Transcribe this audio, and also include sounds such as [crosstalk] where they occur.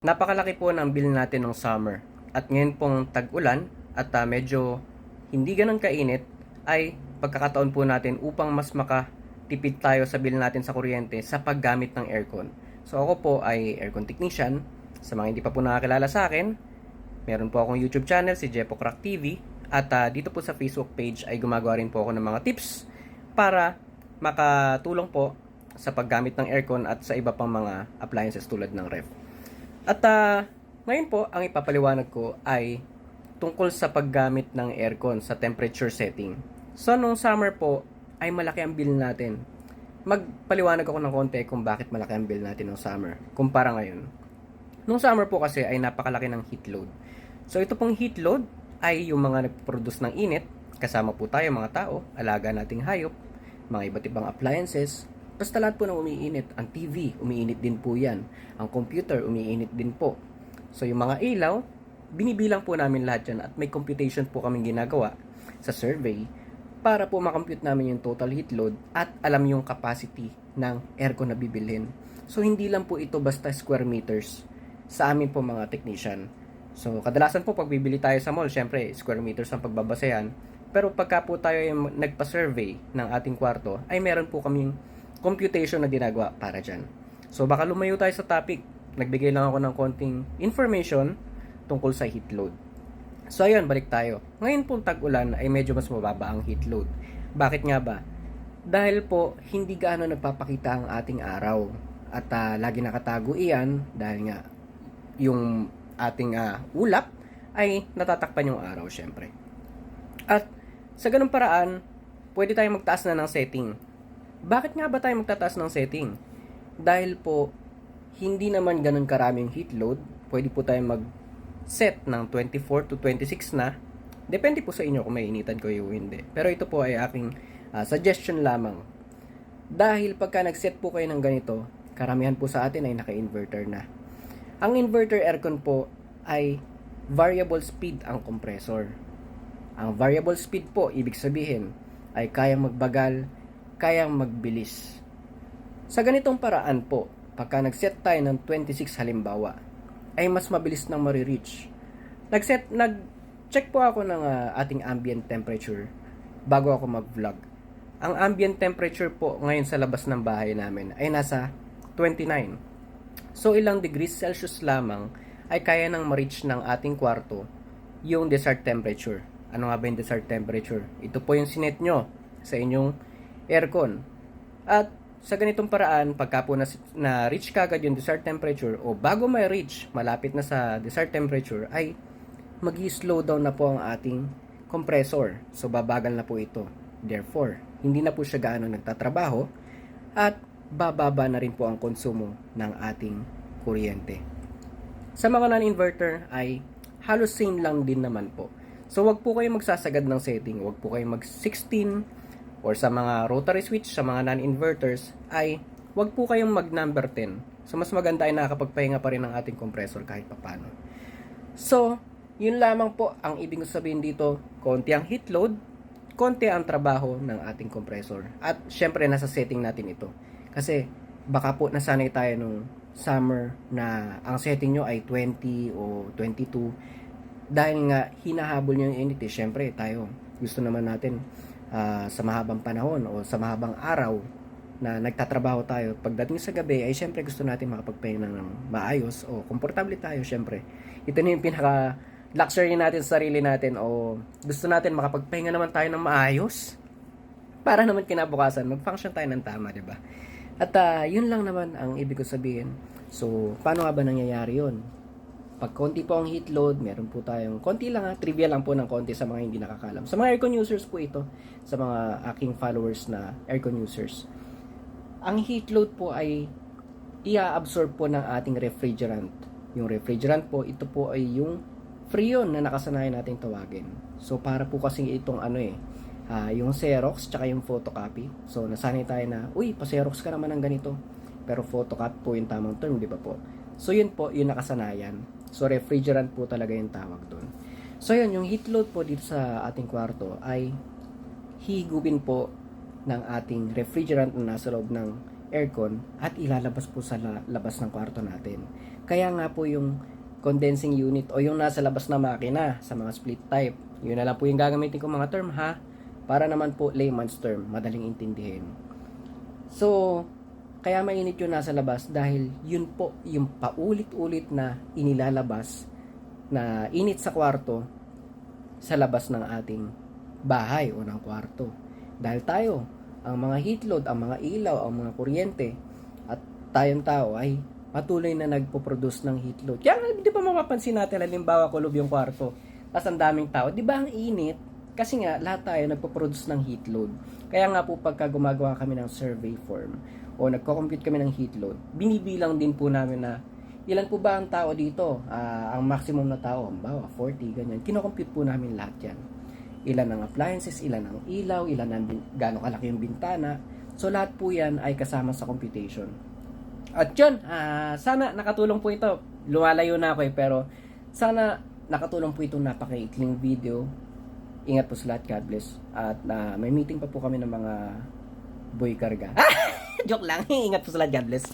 Napakalaki po ng bill natin ng summer. At ngayon pong tag-ulan at ah, medyo hindi ganun kainit ay pagkakataon po natin upang mas makatipid tayo sa bill natin sa kuryente sa paggamit ng aircon. So ako po ay aircon technician. Sa mga hindi pa po nakakilala sa akin, meron po akong YouTube channel, si Jepo Crack TV. At ah, dito po sa Facebook page ay gumagawa rin po ako ng mga tips para makatulong po sa paggamit ng aircon at sa iba pang mga appliances tulad ng ref. At ah, ngayon po, ang ipapaliwanag ko ay tungkol sa paggamit ng aircon sa temperature setting. So, nung summer po, ay malaki ang bill natin. Magpaliwanag ako ng konti kung bakit malaki ang bill natin nung summer, kumpara ngayon. Nung summer po kasi ay napakalaki ng heat load. So, ito pong heat load ay yung mga nagproduce ng init, kasama po tayo mga tao, alaga nating hayop, mga iba't ibang appliances, Basta lahat po na umiinit. Ang TV, umiinit din po yan. Ang computer, umiinit din po. So yung mga ilaw, binibilang po namin lahat yan at may computation po kaming ginagawa sa survey para po makompute namin yung total heat load at alam yung capacity ng aircon na bibilhin. So hindi lang po ito basta square meters sa amin po mga technician. So kadalasan po pag bibili tayo sa mall, syempre square meters ang pagbabasehan. Pero pagka po tayo yung nagpa-survey ng ating kwarto, ay meron po kaming computation na ginagawa para dyan. So baka lumayo tayo sa topic. Nagbigay lang ako ng konting information tungkol sa heat load. So ayun, balik tayo. Ngayon pong tag-ulan ay medyo mas mababa ang heat load. Bakit nga ba? Dahil po hindi gaano nagpapakita ang ating araw. At ah, lagi nakatago iyan dahil nga yung ating ah, ulap ay natatakpan yung araw syempre. At sa ganung paraan, pwede tayong magtaas na ng setting bakit nga ba tayo magtataas ng setting? Dahil po, hindi naman ganun karaming heat load. Pwede po tayo mag-set ng 24 to 26 na. Depende po sa inyo kung mainitan ko yung hindi. Pero ito po ay aking ah, suggestion lamang. Dahil pagka nag-set po kayo ng ganito, karamihan po sa atin ay naka-inverter na. Ang inverter aircon po ay variable speed ang compressor. Ang variable speed po, ibig sabihin, ay kayang magbagal, kayang magbilis. Sa ganitong paraan po, pagka nag-set tayo ng 26 halimbawa, ay mas mabilis nang marireach. Nag-set, nag-check po ako ng ah, ating ambient temperature bago ako mag-vlog. Ang ambient temperature po ngayon sa labas ng bahay namin ay nasa 29. So ilang degrees Celsius lamang ay kaya nang ma-reach ng ating kwarto yung desired temperature. Ano nga ba yung desired temperature? Ito po yung sinet nyo sa inyong aircon. At sa ganitong paraan, pagka po na, na reach kagad yung desired temperature o bago may reach, malapit na sa desired temperature, ay mag slow down na po ang ating compressor. So babagal na po ito. Therefore, hindi na po siya gaano nagtatrabaho at bababa na rin po ang konsumo ng ating kuryente. Sa mga non-inverter ay halos same lang din naman po. So wag po kayo magsasagad ng setting, wag po kayo mag 16 or sa mga rotary switch, sa mga non-inverters, ay wag po kayong mag number 10. So, mas maganda ay nakakapagpahinga pa rin ang ating compressor kahit papano. So, yun lamang po ang ibig sabihin dito, konti ang heat load, konti ang trabaho ng ating compressor. At syempre, nasa setting natin ito. Kasi, baka po nasanay tayo nung summer na ang setting nyo ay 20 o 22 dahil nga hinahabol nyo yung init eh, syempre tayo gusto naman natin ah, sa mahabang panahon o sa mahabang araw na nagtatrabaho tayo, pagdating sa gabi ay syempre gusto natin makapagpahinga ng maayos o komportable tayo syempre. Ito na yung pinaka luxury natin sa sarili natin o gusto natin makapagpahinga naman tayo ng maayos para naman kinabukasan mag-function tayo ng tama, 'di ba? At ah, yun lang naman ang ibig ko sabihin. So, paano nga ba nangyayari yun? Pag konti po ang heat load, meron po tayong konti lang ha, trivia lang po ng konti sa mga hindi nakakalam. Sa mga aircon users po ito, sa mga aking followers na aircon users. Ang heat load po ay ia-absorb po ng ating refrigerant. Yung refrigerant po, ito po ay yung freon na nakasanayan natin tawagin. So para po kasi itong ano eh, ah, yung Xerox tsaka yung photocopy. So nasanay tayo na, uy, pa-Xerox ka naman ng ganito. Pero photocopy po yung tamang term, di ba po? So yun po, yung nakasanayan. So refrigerant po talaga yung tawag doon. So yun, yung heat load po dito sa ating kwarto ay higupin po ng ating refrigerant na nasa loob ng aircon at ilalabas po sa la- labas ng kwarto natin. Kaya nga po yung condensing unit o yung nasa labas na makina sa mga split type. Yun na lang po yung gagamitin ko mga term ha. Para naman po layman's term, madaling intindihin. So, kaya mainit yung nasa labas dahil yun po yung paulit-ulit na inilalabas na init sa kwarto sa labas ng ating bahay o ng kwarto. Dahil tayo, ang mga heat load, ang mga ilaw, ang mga kuryente, at tayong tao ay patuloy na nagpo-produce ng heat load. Kaya di ba mapapansin natin, halimbawa kulob yung kwarto, tapos ang daming tao, di ba ang init? Kasi nga, lahat tayo nagpo-produce ng heat load. Kaya nga po pagka gumagawa kami ng survey form o nagko-compute kami ng heat load, binibilang din po namin na ilan po ba ang tao dito? Ah, ang maximum na tao, halimbawa 40, ganyan. Kinocompute po namin lahat yan. Ilan ang appliances, ilan ang ilaw, ilan ang gaano kalaki yung bintana. So lahat po yan ay kasama sa computation. At yun, ah, sana nakatulong po ito. Lumalayo na ako eh, pero sana nakatulong po itong napakaikling video. Ingat po sa lahat, God bless. At na may meeting pa po kami ng mga boy karga. [laughs] Joke lang, [laughs] ingat po sa lahat, God bless.